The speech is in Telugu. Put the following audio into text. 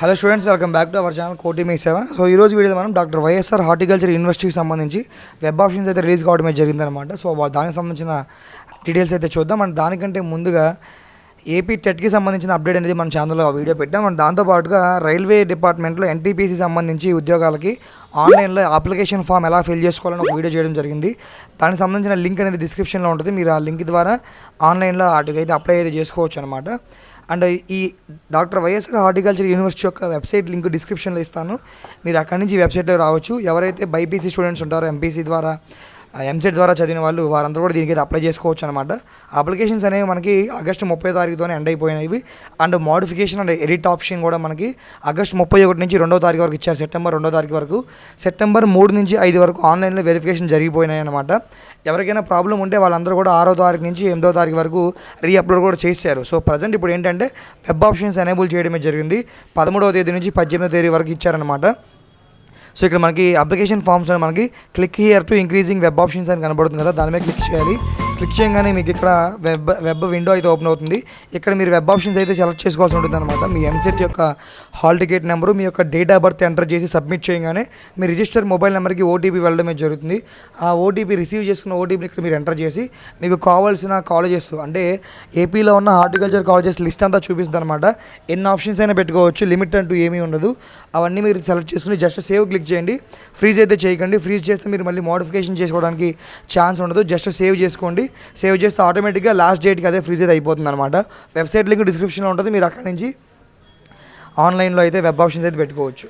Hello students welcome back to our channel కోటి మీ సేవ సో ఈ రోజు వీడియో మనం డాక్టర్ వైఎస్ఆర్ హార్టికల్చర్ యూనివర్సిటీకి సంబంధించి వెబ్ ఆప్షన్స్ అయితే రిలీజ్ కావడమే జరిగిందనమాట సో దానికి సంబంధించిన డీటెయిల్స్ అయితే చూద్దాం. అండ్ దానికంటే ముందుగా ఏపీ టెట్కి సంబంధించిన అప్డేట్ అనేది మన ఛానల్లో వీడియో పెట్టాం. అండ్ దాంతోపాటుగా రైల్వే డిపార్ట్మెంట్లో ఎన్టీపీసీ సంబంధించి ఉద్యోగాలకి ఆన్లైన్లో అప్లికేషన్ ఫామ్ ఎలా ఫిల్ చేసుకోవాలని ఒక వీడియో చేయడం జరిగింది. దానికి సంబంధించిన లింక్ అనేది డిస్క్రిప్షన్లో ఉంటుంది. మీరు ఆ లింక్ ద్వారా ఆన్లైన్లో వాటికైతే అప్లై అయితే చేసుకోవచ్చు అనమాట అండ్ ఈ డాక్టర్ వైఎస్ఆర్ హార్టికల్చర్ యూనివర్సిటీ యొక్క వెబ్సైట్ లింక్ డిస్క్రిప్షన్లో ఇస్తాను. మీరు అక్కడి నుంచి వెబ్సైట్లో రావచ్చు. ఎవరైతే బైపీసీ స్టూడెంట్స్ ఉంటారో ఎంపీసీ ద్వారా ఎంసెట్ ద్వారా చదివిన వాళ్ళు వారందరూ కూడా దీనికి అప్లై చేసుకోవచ్చు అనమాట అప్లికేషన్స్ అనేవి మనకి ఆగస్టు ముప్పై తారీఖుతోనే end అయిపోయినవి. And modification and edit option కూడా మనకి ఆగస్టు ముప్పై ఒకటి నుంచి రెండో తారీఖు వరకు ఇచ్చారు. సెప్టెంబర్ రెండో తారీఖు వరకు. సెప్టెంబర్ మూడు నుంచి ఐదు వరకు ఆన్లైన్లో వెరిఫికేషన్ జరిగిపోయినాయి అనమాట ఎవరికైనా ప్రాబ్లం ఉంటే వాళ్ళందరూ కూడా ఆరో తారీఖు నుంచి ఎనిమిదో తారీఖు వరకు రీ అప్లోడ్ కూడా చేశారు సో ప్రజెంట్ ఇప్పుడు ఏంటంటే వెబ్ ఆప్షన్స్ ఎనేబుల్ చేయడమే జరిగింది. పదమూడవ తేదీ నుంచి పద్దెనిమిదో తేదీ వరకు ఇచ్చారనమాట సో ఇక్కడ మనకి అప్లికేషన్ ఫామ్స్లో అని మనకి click here to increasing web options అని కనబడుతుంది కదా దాని మీద క్లిక్ చేయాలి. క్లిక్ చేయగానే మీకు ఇక్కడ వెబ్ వెబ్ విండో అయితే ఓపెన్ అవుతుంది. ఇక్కడ మీరు వెబ్ ఆప్షన్స్ అయితే సెలెక్ట్ చేసుకోవాల్సి ఉంటుంది అనమాట మీ ఎంసెట్ యొక్క హాల్ టికెట్ నెంబరు మీ యొక్క డేట్ ఆఫ్ బర్త్ ఎంటర్ చేసి సబ్మిట్ చేయగానే మీ రిజిస్టర్ మొబైల్ నెంబర్కి ఓటీపీ వెళ్ళడమే జరుగుతుంది. ఆ ఓటీపీ రిసీవ్ చేసుకున్న ఓటీపీని ఇక్కడ మీరు ఎంటర్ చేసి మీకు కావాల్సిన కాలేజెస్ అంటే ఏపీలో ఉన్న హార్టికల్చర్ కాలేజెస్ లిస్ట్ అంతా చూపిస్తుంది అనమాట ఎన్ని ఆప్షన్స్ అయినా పెట్టుకోవచ్చు లిమిట్ అంటూ ఏమీ ఉండదు. అవన్నీ మీరు సెలెక్ట్ చేసుకుని జస్ట్ సేవ్ క్లిక్ చేయండి. ఫ్రీజ్ అయితే చేయకండి. ఫ్రీజ్ చేస్తే మీరు మళ్ళీ మోడిఫికేషన్ చేసుకోవడానికి ఛాన్స్ ఉండదు. జస్ట్ సేవ్ చేసుకోండి. సేవ్ చేస్తే ఆటోమేటిక్గా లాస్ట్ డేట్కి అదే ఫ్రీజ్ అయితే అయిపోతుంది అనమాట వెబ్సైట్ లింక్ డిస్క్రిప్షన్లో ఉంటుంది మీరు అక్కడి నుంచి ఆన్లైన్లో అయితే వెబ్ ఆప్షన్స్ అయితే పెట్టుకోవచ్చు.